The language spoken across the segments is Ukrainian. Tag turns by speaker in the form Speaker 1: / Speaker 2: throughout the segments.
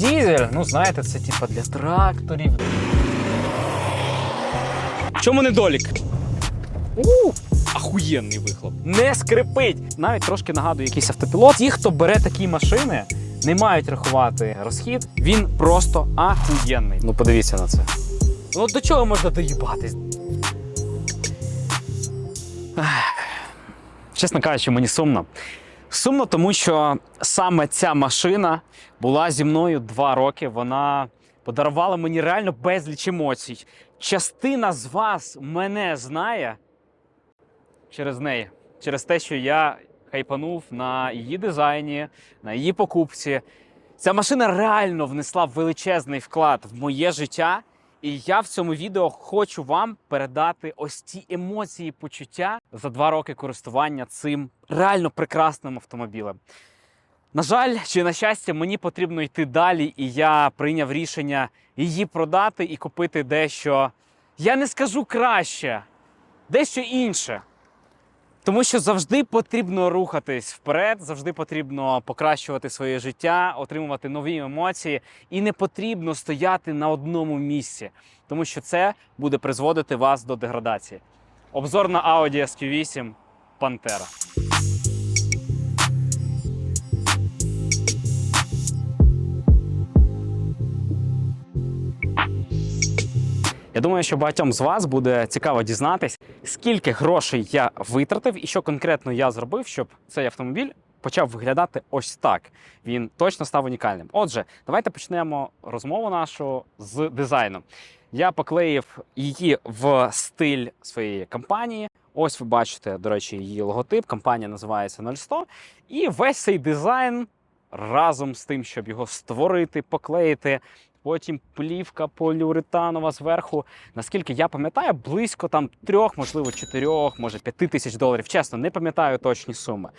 Speaker 1: дізель, ну знаєте, це типа для тракторів.
Speaker 2: В чому недолік? У, ахуєнний вихлоп.
Speaker 1: Не скрипить. Навіть трошки нагадує якийсь автопілот. Ті, хто бере такі машини, не мають рахувати розхід. Він просто ахуєнний. Ну подивіться на це. Ну до чого можна доїбатись? Чесно кажучи, мені сумно. Сумно, тому що саме ця машина була зі мною два роки. Вона подарувала мені реально безліч емоцій. Частина з вас мене знає через неї, через те, що я хайпанув на її дизайні, на її покупці. Ця машина реально внесла величезний вклад в моє життя. І я в цьому відео хочу вам передати ось ці емоції, почуття за два роки користування цим реально прекрасним автомобілем. На жаль, чи на щастя, мені потрібно йти далі, і я прийняв рішення її продати і купити дещо. Я не скажу краще, дещо інше. Тому що завжди потрібно рухатись вперед, завжди потрібно покращувати своє життя, отримувати нові емоції, і не потрібно стояти на одному місці, тому що це буде призводити вас до деградації. Обзор на Audi SQ8 Pantera. Я думаю, що багатьом з вас буде цікаво дізнатись, скільки грошей я витратив і що конкретно я зробив, щоб цей автомобіль почав виглядати ось так. Він точно став унікальним. Отже, давайте почнемо розмову нашу з дизайну. Я поклеїв її в стиль своєї компанії. Ось ви бачите, до речі, її логотип. Компанія називається 0100. І весь цей дизайн разом з тим, щоб його створити, поклеїти. Потім плівка поліуретанова зверху. Наскільки я пам'ятаю, близько там трьох, можливо, чотирьох, може п'яти тисяч доларів. Чесно, не пам'ятаю точні суми.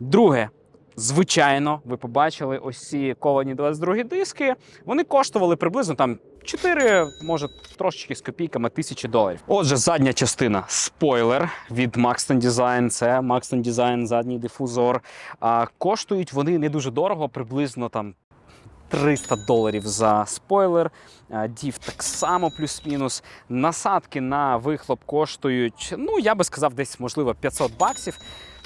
Speaker 1: Друге, звичайно, ви побачили ось ці ковані 22 диски. Вони коштували приблизно там 4, може трошечки з копійками тисячі доларів. Отже, задня частина спойлер від Maxton Design. Це Maxton Design, задній дифузор. А, коштують вони не дуже дорого, приблизно там 300 доларів за спойлер. Дів так само плюс-мінус. Насадки на вихлоп коштують, ну я би сказав, десь можливо 500 баксів.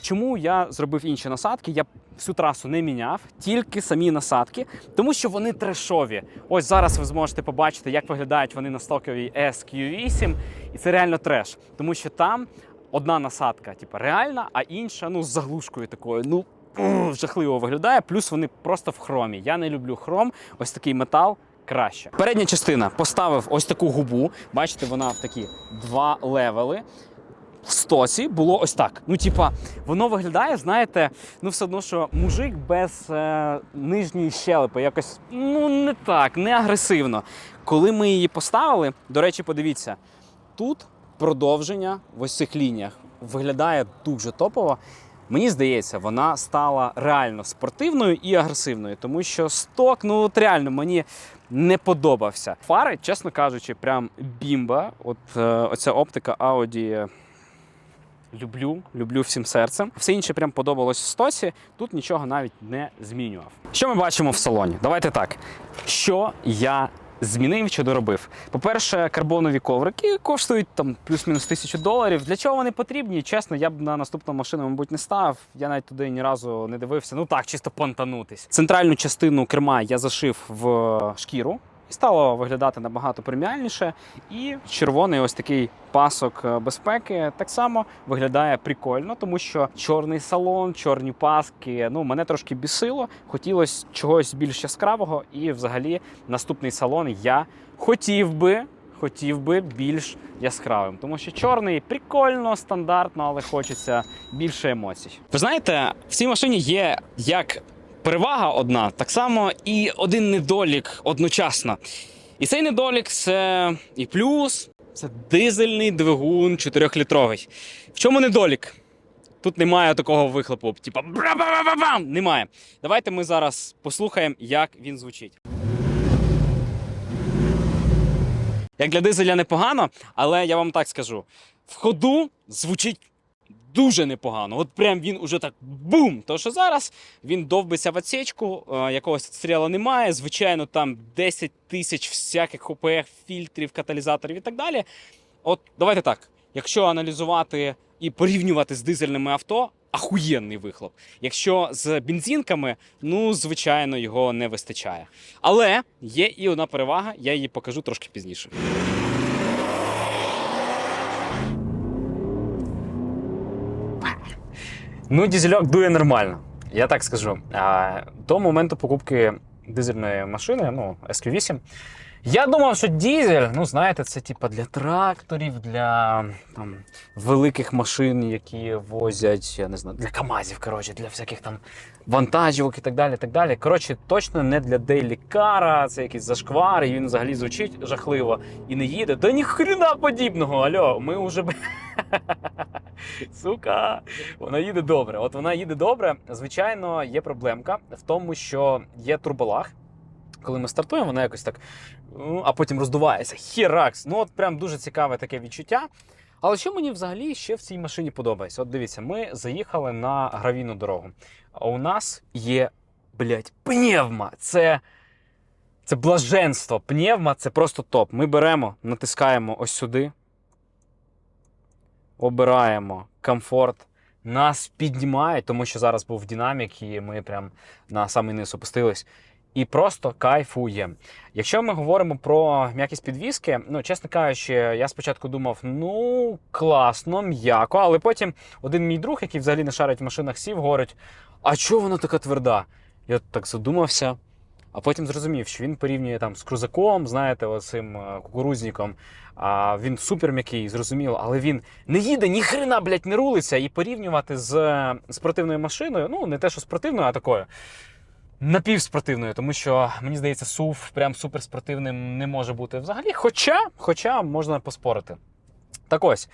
Speaker 1: Чому я зробив інші насадки? Я всю трасу не міняв, тільки самі насадки, тому що вони трешові. Ось зараз ви зможете побачити, як виглядають вони на стоковій SQ8, і це реально треш, тому що там одна насадка, типу, реальна, а інша ну з заглушкою такою. Ну жахливо виглядає. Плюс вони просто в хромі. Я не люблю хром. Ось такий метал. Краще. Передня частина поставив ось таку губу. Бачите, вона в такі два левели. В стосі було ось так. Ну, типа, воно виглядає, знаєте, ну все одно, що мужик без е, нижньої щелепи, якось ну не так, не агресивно. Коли ми її поставили, до речі, подивіться, тут продовження в ось цих лініях виглядає дуже топово. Мені здається, вона стала реально спортивною і агресивною, тому що сток, ну от реально мені не подобався. Фари, чесно кажучи, прям бімба. От е, оця оптика Audi люблю, люблю всім серцем. Все інше прям подобалось в стосі. Тут нічого навіть не змінював. Що ми бачимо в салоні? Давайте так. Що я змінив чи доробив? По-перше, карбонові коврики коштують там плюс-мінус тисячу доларів. Для чого вони потрібні? Чесно, я б на наступну машину, мабуть, не став. Я навіть туди ні разу не дивився. Ну так, чисто понтанутись. Центральну частину керма я зашив в шкіру. І стало виглядати набагато преміальніше. І червоний ось такий пасок е, безпеки так само виглядає прикольно, тому що чорний салон, чорні паски. Ну мене трошки бісило. Хотілося чогось більш яскравого, і взагалі наступний салон я хотів би. Хотів би більш яскравим, тому що чорний прикольно, стандартно, але хочеться більше емоцій. Ви знаєте, в цій машині є як перевага одна, так само і один недолік одночасно. І цей недолік це і плюс, це дизельний двигун 4-літровий. В чому недолік? Тут немає такого вихлопу, типа бра-ба-ба-ба-бам! Немає. Давайте ми зараз послухаємо, як він звучить. Як для дизеля непогано, але я вам так скажу: в ходу звучить дуже непогано. От прям він уже так бум! То що зараз він довбиться в отсечку, е, якогось стріла немає. Звичайно, там 10 тисяч всяких ОПФ, фільтрів, каталізаторів і так далі. От давайте так. Якщо аналізувати і порівнювати з дизельними авто, ахуєнний вихлоп. Якщо з бензинками, ну звичайно, його не вистачає. Але є і одна перевага, я її покажу трошки пізніше. Ну, дізельок дує нормально, я так скажу. До моменту покупки дизельної машини, ну, SQ8, я думав, що дізель, ну знаєте, це типа для тракторів, для там, великих машин, які возять, я не знаю, для КАМАЗів, коротше, для всяких там вантажівок і так далі. так далі. Коротше, точно не для дейлікара, це якийсь зашквар, і він взагалі звучить жахливо і не їде. Та ніхрена подібного. Альо, ми вже. Сука, вона їде добре. От вона їде добре. Звичайно, є проблемка в тому, що є турболаг. Коли ми стартуємо, вона якось так, а потім роздувається. Херакс. Ну, от прям дуже цікаве таке відчуття. Але що мені взагалі ще в цій машині подобається? От дивіться, ми заїхали на гравійну дорогу. А у нас є, блядь, пневма. Це, це блаженство. Пневма це просто топ. Ми беремо, натискаємо ось сюди. Обираємо комфорт. Нас піднімають, тому що зараз був динамік, і ми прям на самий низ опустились. І просто кайфуємо. Якщо ми говоримо про м'якість підвіски, ну чесно кажучи, я спочатку думав, ну класно, м'яко, але потім один мій друг, який взагалі не шарить в машинах, сів, говорить: а чого вона така тверда? Я так задумався, а потім зрозумів, що він порівнює там з крузаком, знаєте, оцим е, кукурузником. А він супер м'який, зрозуміло, але він не їде, ні хрена, блядь, не рулиться. І порівнювати з е, спортивною машиною, ну не те, що спортивною, а такою напівспортивною, тому що мені здається, сув прям суперспортивним не може бути взагалі. Хоча, хоча можна поспорити. Так ось,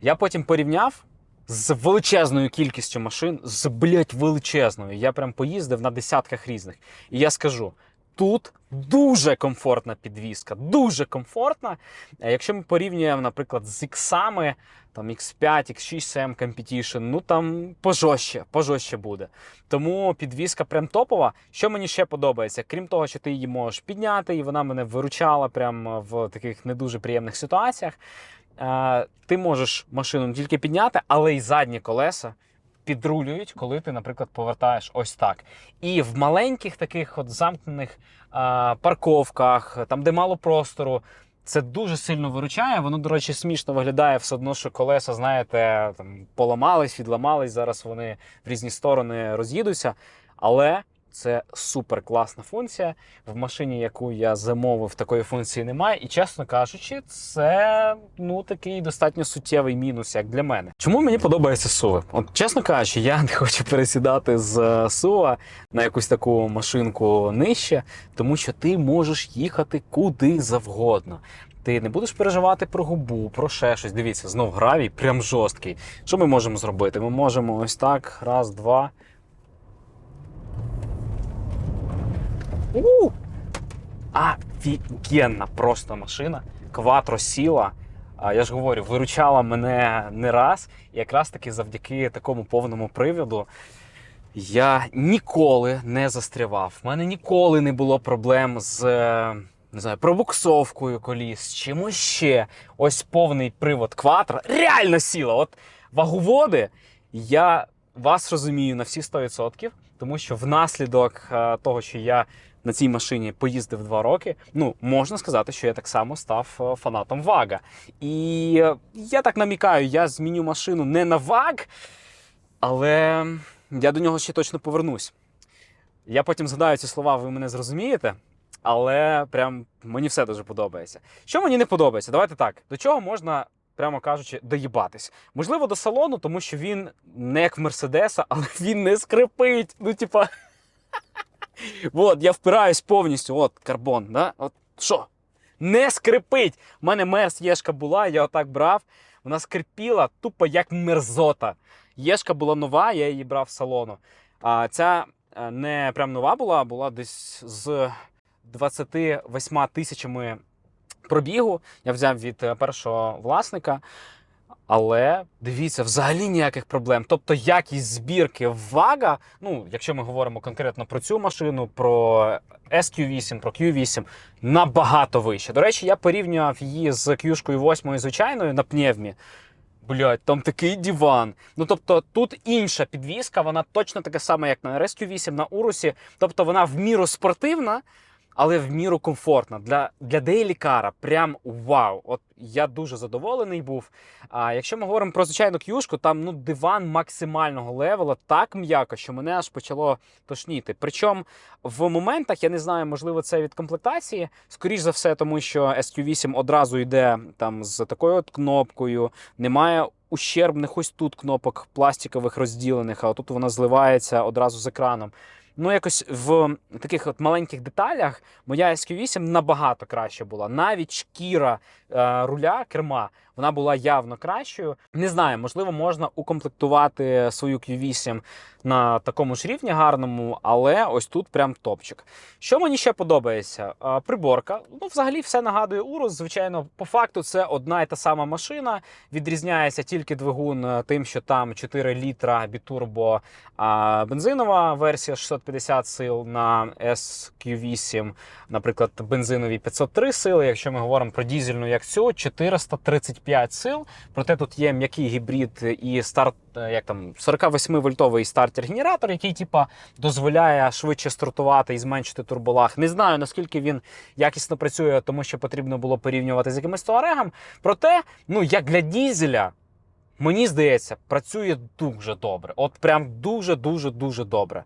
Speaker 1: я потім порівняв з величезною кількістю машин, з блять величезною. Я прям поїздив на десятках різних. І я скажу. Тут дуже комфортна підвізка, дуже комфортна. Е, Якщо ми порівнюємо, наприклад, з іксами, там X5, X6 CM Competition, ну там пожорстче, пожорстче буде. Тому підвізка прям топова. Що мені ще подобається, крім того, що ти її можеш підняти, і вона мене виручала прям в таких не дуже приємних ситуаціях. Е, Ти можеш машину не тільки підняти, але й задні колеса підрулюють, коли ти, наприклад, повертаєш ось так. І в маленьких таких от замкнених а, парковках, там, де мало простору. Це дуже сильно виручає. Воно, до речі, смішно виглядає все одно, що колеса, знаєте, там поламались, відламались. Зараз вони в різні сторони роз'їдуться. Але це супер класна функція. В машині, яку я замовив, такої функції немає. І чесно кажучи, це ну такий достатньо суттєвий мінус, як для мене. Чому мені подобається SUV? От чесно кажучи, я не хочу пересідати з е, SUV на якусь таку машинку нижче, тому що ти можеш їхати куди завгодно. Ти не будеш переживати про губу, про ще щось. Дивіться, знов гравій, прям жорсткий. Що ми можемо зробити? Ми можемо ось так, раз, два. У! Офігенна просто машина. Кватро сіла. Я ж говорю, виручала мене не раз. І якраз таки завдяки такому повному приводу я ніколи не застрявав. У мене ніколи не було проблем з е, не знаю, пробуксовкою коліс, чимось ще. Ось повний привод кватро. Реально сіла. От ваговоди, я вас розумію на всі 100%, тому що внаслідок е, того, що я на цій машині поїздив два роки, ну можна сказати, що я так само став е, фанатом Вага. І я так намікаю, я зміню машину не на Ваг, але я до нього ще точно повернусь. Я потім згадаю ці слова, ви мене зрозумієте. Але прям мені все дуже подобається. Що мені не подобається? Давайте так. До чого можна, прямо кажучи, доїбатись? Можливо, до салону, тому що він не як в Мерседеса, але він не скрипить. Ну, типа. От, я впираюсь повністю, от карбон, да? От що? Не скрипить. У мене мерс Єшка була, я отак брав. Вона скрипіла тупо як мерзота. Єшка була нова, я її брав з салону. А ця е, не прям нова була, була десь з 28 тисячами пробігу. Я взяв від е, першого власника. Але дивіться, взагалі ніяких проблем. Тобто якість збірки вага, ну, якщо ми говоримо конкретно про цю машину, про SQ8, про Q8, набагато вище. До речі, я порівнював її з Q 8 звичайною на пневмі. Блять, там такий диван. Ну тобто тут інша підвіска, вона точно така сама, як на RSQ8 на Урусі. Тобто вона в міру спортивна, але в міру комфортна. Для, для дейлікара прям вау. От я дуже задоволений був. А якщо ми говоримо про звичайну к'юшку, там ну диван максимального левела так м'яко, що мене аж почало тошніти. Причому в моментах, я не знаю, можливо, це від комплектації. Скоріш за все, тому що SQ8 одразу йде там з такою от кнопкою, немає. Ущербних ось тут кнопок пластикових розділених, а тут вона зливається одразу з екраном. Ну, якось в таких от маленьких деталях моя SQ8 набагато краще була. Навіть шкіра руля керма вона була явно кращою. Не знаю, можливо, можна укомплектувати свою Q8 на такому ж рівні гарному, але ось тут прям топчик. Що мені ще подобається? Е, Приборка. Ну, взагалі, все нагадує Урус. Звичайно, по факту це одна і та сама машина. Відрізняється тільки двигун е, тим, що там 4 літра бітурбо бензинова версія 650 сил на SQ8, наприклад, бензинові 503 сили. Якщо ми говоримо про дізельну як цього 435 сил. Проте тут є м'який гібрид і старт, е, як там 48 вольтовий стартер-генератор, який типа дозволяє швидше стартувати і зменшити турболаг. Не знаю наскільки він якісно працює, тому що потрібно було порівнювати з якимось туарегом. Проте, ну як для дізеля. Мені здається, працює дуже добре. От прям дуже, дуже, дуже добре.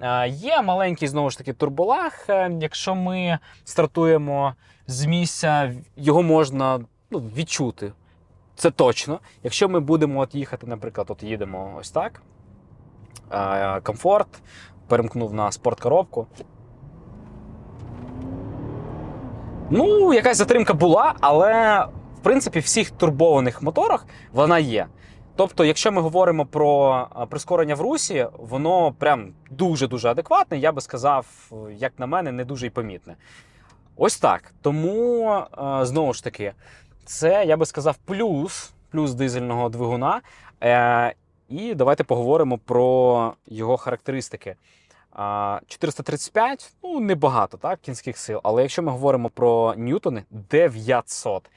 Speaker 1: Е, є маленький знову ж таки турболаг. Е, якщо ми стартуємо з місця, його можна ну, відчути. Це точно. Якщо ми будемо от їхати, наприклад, от їдемо ось так. Е, комфорт, перемкнув на спорткоробку. Ну, якась затримка була, але в принципі, в всіх турбованих моторах вона є. Тобто, якщо ми говоримо про прискорення в русі, воно прям дуже-дуже адекватне, я би сказав, як на мене, не дуже й помітне. Ось так. Тому, знову ж таки, це, я би сказав, плюс, плюс дизельного двигуна. Е, І давайте поговоримо про його характеристики. 435, ну небагато, так, кінських сил. Але якщо ми говоримо про ньютони, 900.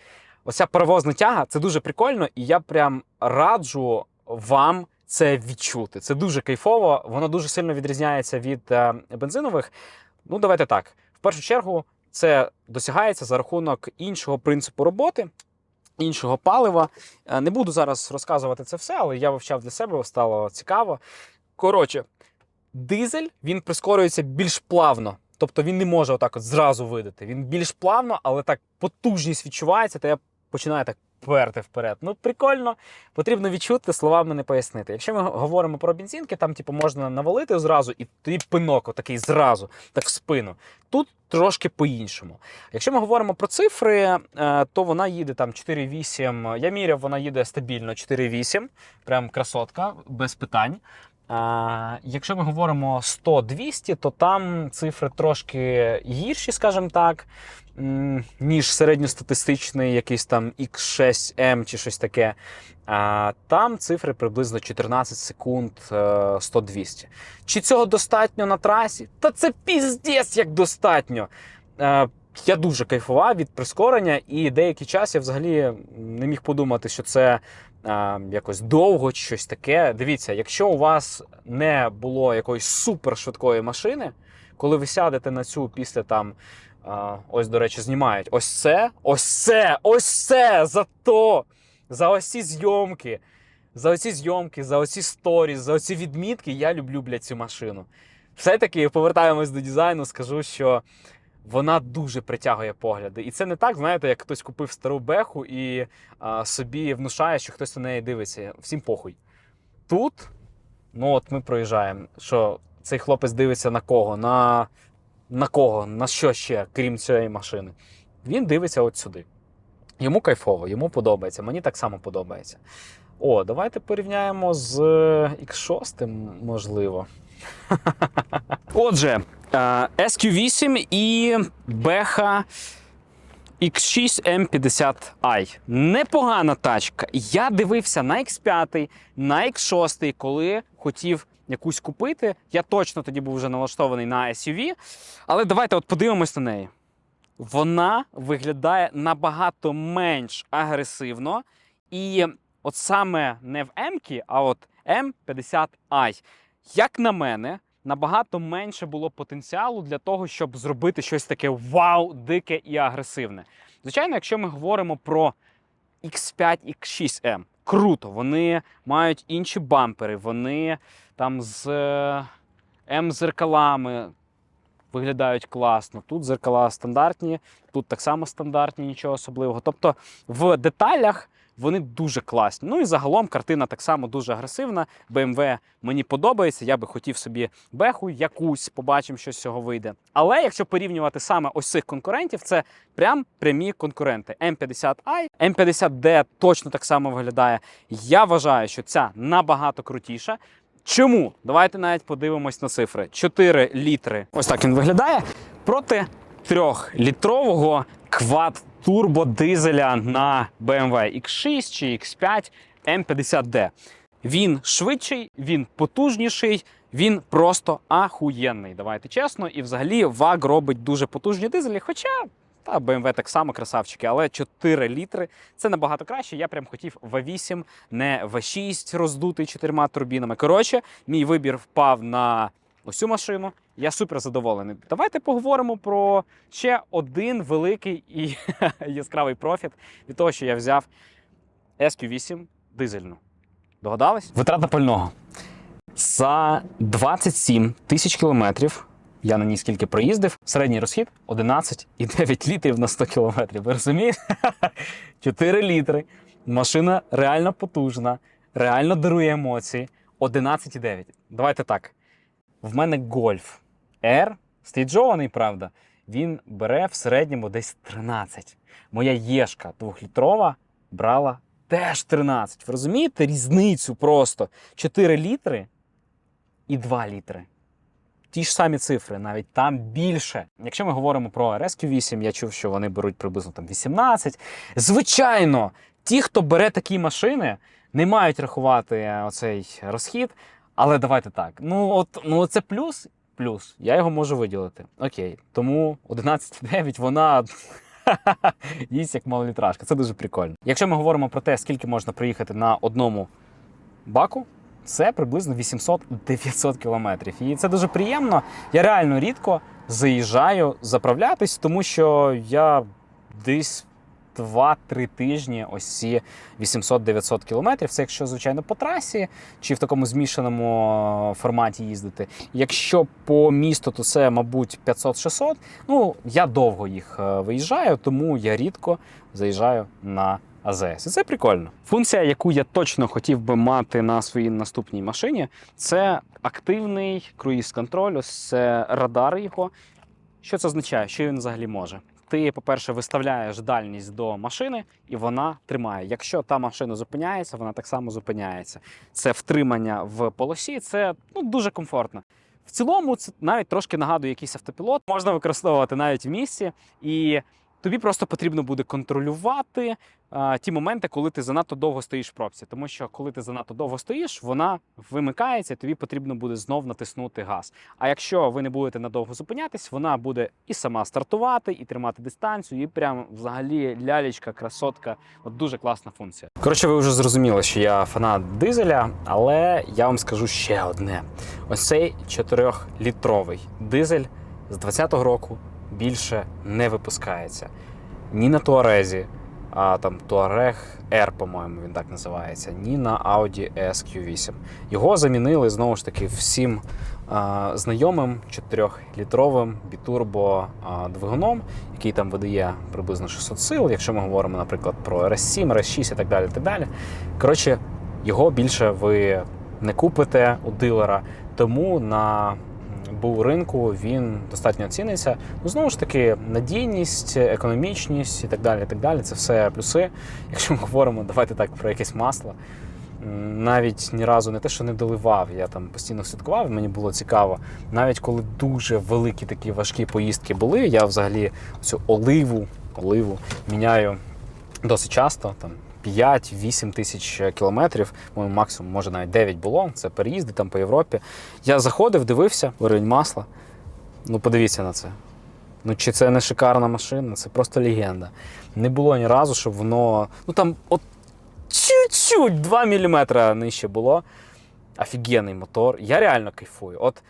Speaker 1: Оця паровозна тяга це дуже прикольно, і я прям раджу вам це відчути. Це дуже кайфово, воно дуже сильно відрізняється від е, бензинових. Ну, давайте так. В першу чергу, це досягається за рахунок іншого принципу роботи, іншого палива. Е, Не буду зараз розказувати це все, але я вивчав для себе, стало цікаво. Коротше, дизель він прискорюється більш плавно. Тобто він не може отак от зразу видати. Він більш плавно, але так потужність відчувається, та я починаю так перти вперед. Ну, прикольно, потрібно відчути, словами не пояснити. Якщо ми говоримо про бензинки, там типу, можна навалити зразу і тоді пинок отакий зразу, так в спину. Тут трошки по-іншому. Якщо ми говоримо про цифри, е, то вона їде там 4,8. Я міряв, вона їде стабільно 4,8. Прям красотка, без питань. А, якщо ми говоримо 100-200, то там цифри трошки гірші, скажімо так, ніж середньостатистичний якийсь там X6M чи щось таке. А, там цифри приблизно 14 секунд е, 100-200. Чи цього достатньо на трасі? Та це піздець як достатньо. Е, я дуже кайфував від прискорення, і деякий час я взагалі не міг подумати, що це а, якось довго щось таке. Дивіться, якщо у вас не було якоїсь супершвидкої машини, коли ви сядете на цю після там. ось, до речі, знімають ось це, ось це, ось це за то, за ось ці зйомки, за оці зйомки, за оці сторіс, за оці відмітки, я люблю, блядь, цю машину. Все-таки повертаємось до дизайну, скажу, що вона дуже притягує погляди. І це не так, знаєте, як хтось купив стару беху і а, собі внушає, що хтось на неї дивиться. Всім похуй. Тут, ну от ми проїжджаємо, що цей хлопець дивиться на кого? На, на кого? На що ще, крім цієї машини? Він дивиться от сюди. Йому кайфово, йому подобається, мені так само подобається. О, давайте порівняємо з X6, можливо. Отже, е, SQ8 і Беха X6 M50i. Непогана тачка. Я дивився на X5, на X6, коли хотів якусь купити. Я точно тоді був вже налаштований на SUV. Але давайте от подивимось на неї. Вона виглядає набагато менш агресивно. І от саме не в М, а от М50i. Як на мене, набагато менше було потенціалу для того, щоб зробити щось таке вау, дике і агресивне. Звичайно, якщо ми говоримо про X5, X6M, круто, вони мають інші бампери, вони там з е, М-зеркалами виглядають класно. Тут зеркала стандартні, тут так само стандартні, нічого особливого. Тобто в деталях вони дуже класні. Ну і загалом картина так само дуже агресивна. BMW мені подобається. Я би хотів собі беху якусь, побачимо, що з цього вийде. Але якщо порівнювати саме ось цих конкурентів, це прям прямі конкуренти. M50i, M50D точно так само виглядає. Я вважаю, що ця набагато крутіша. Чому? Давайте навіть подивимось на цифри. 4 літри. Ось так він виглядає проти 3-літрового квад турбодизеля на BMW X6 чи X5 M50D. Він швидший, він потужніший, він просто ахуєнний. Давайте чесно. І взагалі ВАГ робить дуже потужні дизелі. Хоча та BMW так само красавчики, але 4 літри це набагато краще. Я прям хотів V8, не V6 роздутий чотирма турбінами. Коротше, мій вибір впав на цю машину. Я супер задоволений. Давайте поговоримо про ще один великий і яскравий профіт від того, що я взяв SQ8 дизельну. Догадались? Витрата пального. За 27 тисяч кілометрів я на ній скільки проїздив. Середній розхід 11,9 літрів на 100 кілометрів. Ви розумієте? 4 літри. Машина реально потужна, реально дарує емоції. 11,9. Давайте так. В мене гольф R, стейджований, правда, він бере в середньому десь 13. Моя Єшка двохлітрова брала теж 13. Ви розумієте різницю просто? 4 літри і 2 літри. Ті ж самі цифри, навіть там більше. Якщо ми говоримо про RSQ8, я чув, що вони беруть приблизно там 18. Звичайно, ті, хто бере такі машини, не мають рахувати оцей розхід. Але давайте так. Ну, от ну це плюс. Плюс. Я його можу виділити. Окей. Тому 11,9 вона їсть як малолітражка. Це дуже прикольно. Якщо ми говоримо про те, скільки можна приїхати на одному баку, це приблизно 800-900 кілометрів. І це дуже приємно. Я реально рідко заїжджаю заправлятись, тому що я десь 2-3 тижні ось ці 800-900 кілометрів. Це якщо, звичайно, по трасі чи в такому змішаному е, форматі їздити. Якщо по місту, то це, мабуть, 500-600. Ну, я довго їх е, виїжджаю, тому я рідко заїжджаю на АЗС. Це прикольно. Функція, яку я точно хотів би мати на своїй наступній машині, це активний круїз-контроль, ось це радар його. Що це означає? Що він взагалі може? Ти, по-перше, виставляєш дальність до машини, і вона тримає. Якщо та машина зупиняється, вона так само зупиняється. Це втримання в полосі, це ну, дуже комфортно. В цілому, це навіть трошки нагадує якийсь автопілот. Можна використовувати навіть в місці. і тобі просто потрібно буде контролювати а, ті моменти, коли ти занадто довго стоїш в пробці. Тому що коли ти занадто довго стоїш, вона вимикається, тобі потрібно буде знов натиснути газ. А якщо ви не будете надовго зупинятись, вона буде і сама стартувати, і тримати дистанцію, і прям взагалі лялечка, красотка. От дуже класна функція. Коротше, ви вже зрозуміли, що я фанат дизеля, але я вам скажу ще одне: ось цей 4-літровий дизель з 20-го року більше не випускається. Ні на Туарезі, а там Touareg R, по-моєму, він так називається, ні на Audi SQ8. Його замінили знову ж таки всім а, знайомим 4-літровим бітурбо двигуном, який там видає приблизно 600 сил, якщо ми говоримо, наприклад, про RS7, RS6 і так далі. так далі. Коротше, його більше ви не купите у дилера, тому на БУ ринку він достатньо ціниться. Ну, знову ж таки, надійність, економічність і так далі. так далі. Це все плюси. Якщо ми говоримо, давайте так про якесь масло. Навіть ні разу не те, що не доливав, я там постійно слідкував, мені було цікаво. Навіть коли дуже великі такі важкі поїздки були, я взагалі цю оливу оливу. Міняю досить часто, там 5-8 тисяч кілометрів, ну, максимум, може навіть 9 було. Це переїзди там по Європі. Я заходив, дивився, вирень масла. Ну, подивіться на це. Ну, чи це не шикарна машина, це просто легенда. Не було ні разу, щоб воно. Ну там от чуть-чуть 2 мм нижче було. Офігенний мотор. Я реально кайфую. От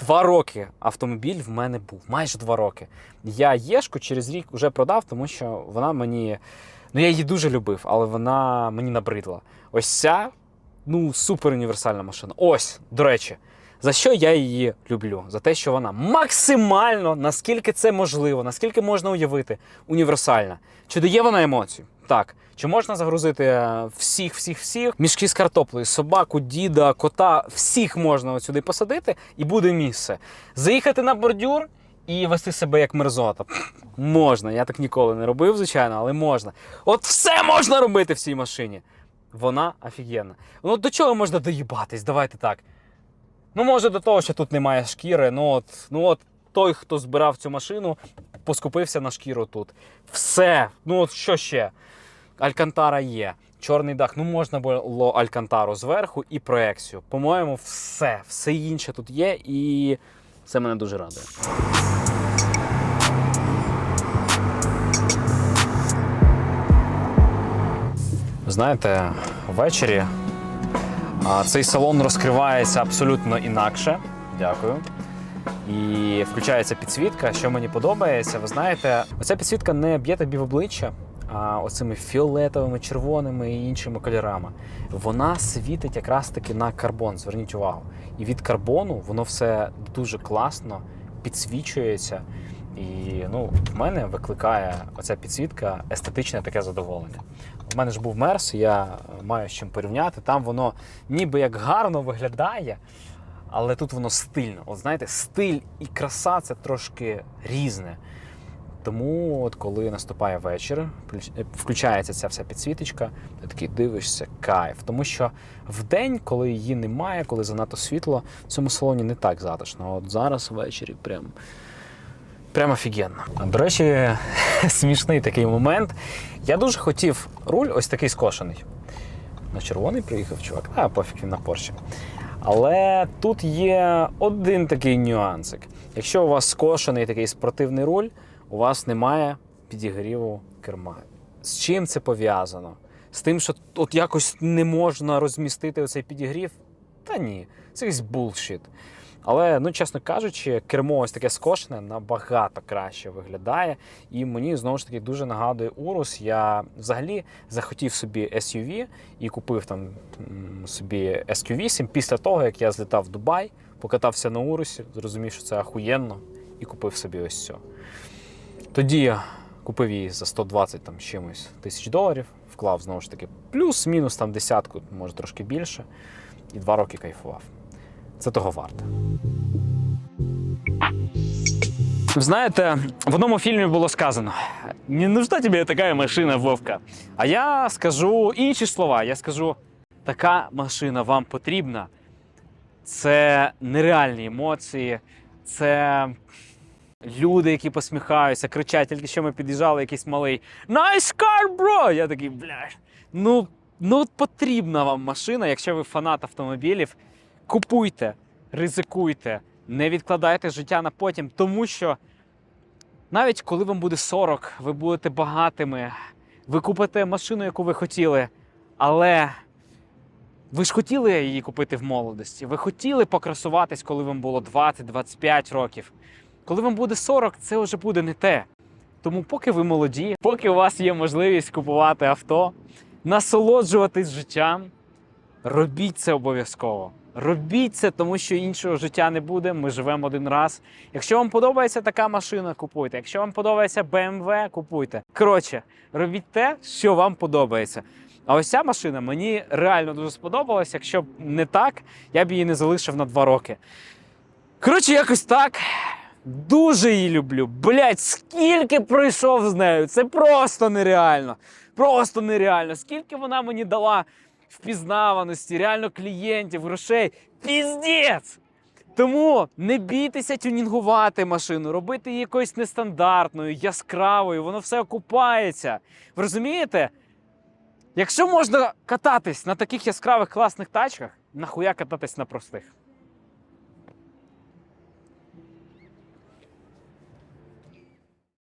Speaker 1: два роки автомобіль в мене був, майже два роки. Я Єшку через рік вже продав, тому що вона мені. Ну, я її дуже любив, але вона мені набридла. Ось ця, ну, супер універсальна машина. Ось, до речі, за що я її люблю? За те, що вона максимально, наскільки це можливо, наскільки можна уявити, універсальна. Чи дає вона емоцію? Так. Чи можна загрузити е, всіх, всіх, всіх мішки з картоплею, собаку, діда, кота, всіх можна сюди посадити, і буде місце. Заїхати на бордюр і вести себе як мерзота. Можна. Я так ніколи не робив, звичайно, але можна. От все можна робити в цій машині. Вона офігенна. Ну до чого можна доїбатись? Давайте так. Ну, може, до того, що тут немає шкіри. Ну от, ну от той, хто збирав цю машину, поскупився на шкіру тут. Все. Ну от що ще? Алькантара є. Чорний дах. Ну можна було Алькантару зверху і проекцію. По-моєму, все. Все інше тут є, і це мене дуже радує. Знаєте, ввечері цей салон розкривається абсолютно інакше. Дякую. І включається підсвітка. Що мені подобається, ви знаєте, оця підсвітка не б'є тобі в обличчя, а оцими фіолетовими, червоними і іншими кольорами. Вона світить якраз таки на карбон. Зверніть увагу. І від карбону воно все дуже класно підсвічується. І ну, в мене викликає оця підсвітка естетичне таке задоволення. У мене ж був мерс, я маю з чим порівняти. Там воно ніби як гарно виглядає, але тут воно стильно. От знаєте, стиль і краса це трошки різне. Тому, от коли наступає вечір, включається ця вся підсвіточка, ти такий дивишся, кайф. Тому що в день, коли її немає, коли занадто світло, в цьому салоні не так затишно. От зараз ввечері прям. Прям офігенно. До речі, смішний такий момент. Я дуже хотів руль ось такий скошений. На червоний приїхав чувак, а пофіг він на Порші. Але тут є один такий нюансик. Якщо у вас скошений такий спортивний руль, у вас немає підігріву керма. З чим це пов'язано? З тим, що от якось не можна розмістити оцей підігрів? Та ні, це якийсь булшіт. Але, ну, чесно кажучи, кермо ось таке скошене набагато краще виглядає. І мені знову ж таки дуже нагадує Урус. Я взагалі захотів собі SUV і купив там собі SQ8 після того, як я злітав в Дубай, покатався на Урусі, зрозумів, що це ахуєнно, і купив собі ось цю. Тоді купив її за 120 там, чимось тисяч доларів, вклав знову ж таки плюс-мінус там десятку, може трошки більше, і два роки кайфував. Це того варте. Знаєте, в одному фільмі було сказано: не нужна тобі така машина, Вовка. А я скажу інші слова. Я скажу: така машина вам потрібна. Це нереальні емоції, це люди, які посміхаються, кричать, тільки що ми під'їжджали, якийсь малий Nice car, bro! Я такий, блядь, ну, ну от потрібна вам машина, якщо ви фанат автомобілів. Купуйте, ризикуйте, не відкладайте життя на потім, тому що навіть коли вам буде 40, ви будете багатими, ви купите машину, яку ви хотіли, але ви ж хотіли її купити в молодості. Ви хотіли покрасуватись, коли вам було 20-25 років. Коли вам буде 40, це вже буде не те. Тому, поки ви молоді, поки у вас є можливість купувати авто, насолоджуватись життям, робіть це обов'язково. Робіть це, тому що іншого життя не буде. Ми живемо один раз. Якщо вам подобається така машина, купуйте. Якщо вам подобається BMW, купуйте. Коротше, робіть те, що вам подобається. А ось ця машина мені реально дуже сподобалась. Якщо б не так, я б її не залишив на два роки. Коротше, якось так. Дуже її люблю. Блять, скільки пройшов з нею. Це просто нереально. Просто нереально. Скільки вона мені дала впізнаваності, реально клієнтів, грошей. Піздець! Тому не бійтеся тюнінгувати машину, робити її якоюсь нестандартною, яскравою, воно все окупається. Ви розумієте? Якщо можна кататись на таких яскравих класних тачках, нахуя кататись на простих?